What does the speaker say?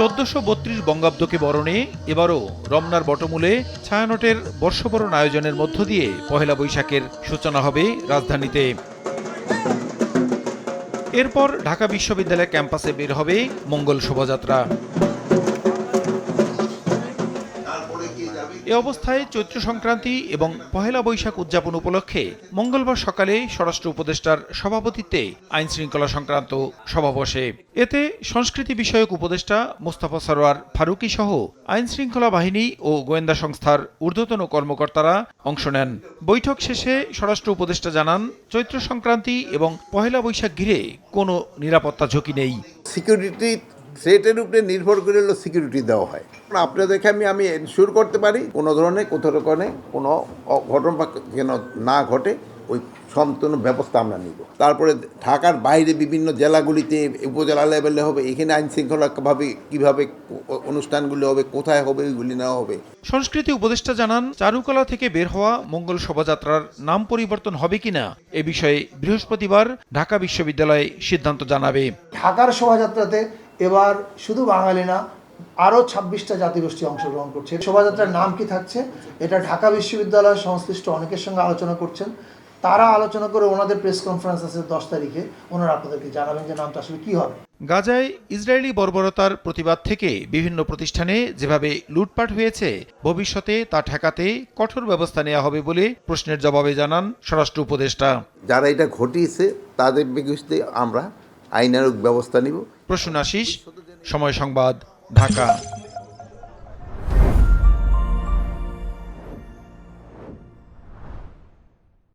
চোদ্দশো বত্রিশ বঙ্গাব্দকে বরণে এবারও রমনার বটমূলে ছায়ানটের বর্ষবরণ আয়োজনের মধ্য দিয়ে পহেলা বৈশাখের সূচনা হবে রাজধানীতে। এরপর ঢাকা বিশ্ববিদ্যালয় ক্যাম্পাসে বের হবে মঙ্গল শোভাযাত্রা। এ অবস্থায় চৈত্র সংক্রান্তি এবং পহেলা বৈশাখ উদযাপন উপলক্ষে মঙ্গলবার সকালে স্বরাষ্ট্র উপদেষ্টার সভাপতিত্বে আইন শৃঙ্খলা সংক্রান্ত সভা বসে এতে সংস্কৃতি বিষয়ক উপদেষ্টা মোস্তাফা সরোয়ার ফারুকি সহ আইন শৃঙ্খলা বাহিনী ও গোয়েন্দা সংস্থার ঊর্ধ্বতন কর্মকর্তারা অংশ নেন। বৈঠক শেষে স্বরাষ্ট্র উপদেষ্টা জানান, চৈত্র সংক্রান্তি এবং পহেলা বৈশাখ ঘিরে কোনো নিরাপত্তা ঝুঁকি নেই। সিকিউরিটি থ্রেটের উপরে নির্ভর করে হলো সিকিউরিটি দেওয়া হয়। আপনাদেরকে আমি আমি এনশিওর করতে পারি কোনো ধরনের কোথাও কোথাও কোনো অ- ঘটনা বা যেন না ঘটে ওই সম্পূর্ণ ব্যবস্থা আমরা নিব। তারপরে ঢাকার বাইরে বিভিন্ন জেলাগুলিতে উপজেলা লেভেলে হবে এখানে আইন শৃঙ্খলাভাবে কীভাবে অনুষ্ঠানগুলি হবে কোথায় হবে ওইগুলি নেওয়া হবে। সংস্কৃতি উপদেষ্টা জানান চারুকলা থেকে বের হওয়া মঙ্গল শোভাযাত্রার নাম পরিবর্তন হবে কিনা এ বিষয়ে বৃহস্পতিবার ঢাকা বিশ্ববিদ্যালয় সিদ্ধান্ত জানাবে। ঢাকার শোভাযাত্রাতে এবার শুধু বাঙালি না আরও ছাব্বিশটা জাতিগোষ্ঠী অংশগ্রহণ করছে। শোভাযাত্রার নাম কি থাকছে? এটা ঢাকা বিশ্ববিদ্যালয় সংশ্লিষ্ট অনেকের সঙ্গে আলোচনা করছেন। তারা আলোচনা করে ওনাদের প্রেস কনফারেন্স আছে দশ তারিখে। ওনারা আপনাদেরকে জানাবেন যে নামটা আসলে কী হবে। গাজায় ইসরায়েলি বর্বরতার প্রতিবাদ থেকে বিভিন্ন প্রতিষ্ঠানে যেভাবে লুটপাট হয়েছে ভবিষ্যতে তা ঠেকাতে কঠোর ব্যবস্থা নেওয়া হবে বলে প্রশ্নের জবাবে জানান স্বরাষ্ট্র উপদেষ্টা। যারা এটা ঘটিয়েছে তাদের বিরুদ্ধে আমরা আইনানুক ব্যবস্থা নিব। প্রসূন আশিস সময় সংবাদ ঢাকা।